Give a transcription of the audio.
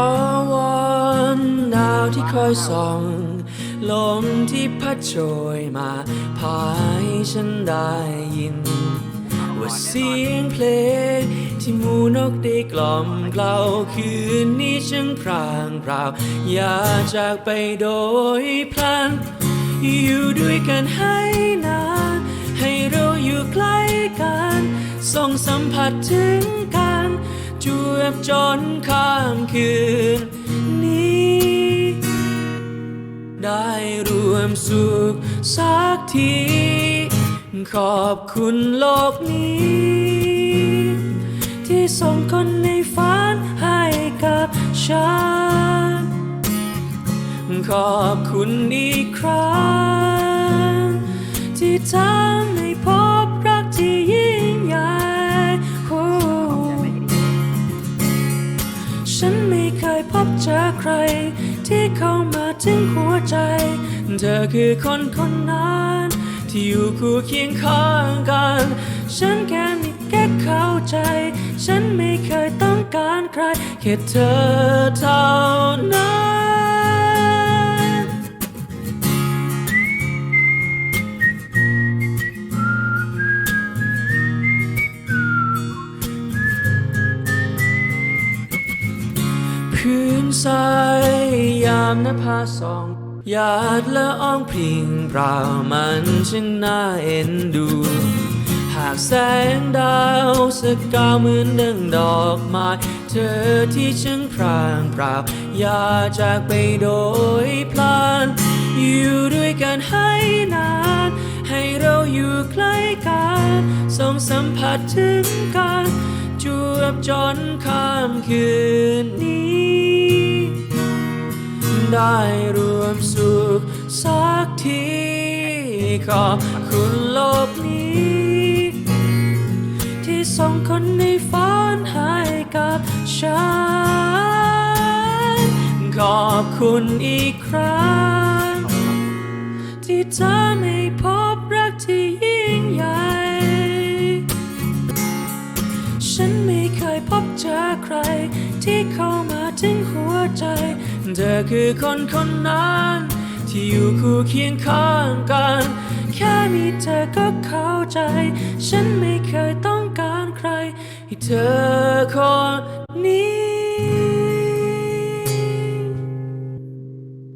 อวอนดาวที่คอยส่องลมที่พัดโชยมาพาให้ฉันได้ยิน ว่าเสียงเพลงที่มูนกได้กล่อมเกล่าคืนนี้ช่างพรางเปล่า อย่าจากไปโดยพลัน อยู่ด้วยกันให้นาน ให้เราอยู่ใกล้กันส่งสัมผัสถึงกันจวบจนข้า คืนนี้ ได้รวมสุขสักที ขอบคุณโลกนี้ ที่ส่งคนในฝันให้กับฉัน ขอบคุณอีกครั้ง ที่ทำ เจอใคร ที่เข้ามาถึงหัวใจ เธอคือคนคนนั้น ที่อยู่คู่เคียงข้างกัน ฉันแค่มีแค่เข้าใจ ฉันไม่เคยต้องการใคร แค่เธอเท่านั้น พื้นทรายยามนภาส่องหยาดละอองพิงเปล่ามันช่างน่าเอ็นดู หากแสงดาวสกาวเหมือนดังดอกไม้เธอที่ช่างพรางเปล่าอย่าจากไปโดยพลันอยู่ด้วยกันให้นาน ให้เราอยู่ใกล้กันส่งสัมผัสถึงกันจวบจนข้ามคืนนี้ ได้รวมสุขสักทีขอบคุณโลกนี้ ที่ส่งคนในฝันให้กับฉัน ขอบคุณอีกครั้ง ที่ทำให้พบ ฉันไม่เคยพบเจอใคร ที่เข้ามาถึงหัวใจ เธอคือคนคนนั้น ที่อยู่คู่เคียงข้างกัน แค่มีเธอก็เข้าใจ ฉันไม่เคยต้องการใคร ให้เธอคน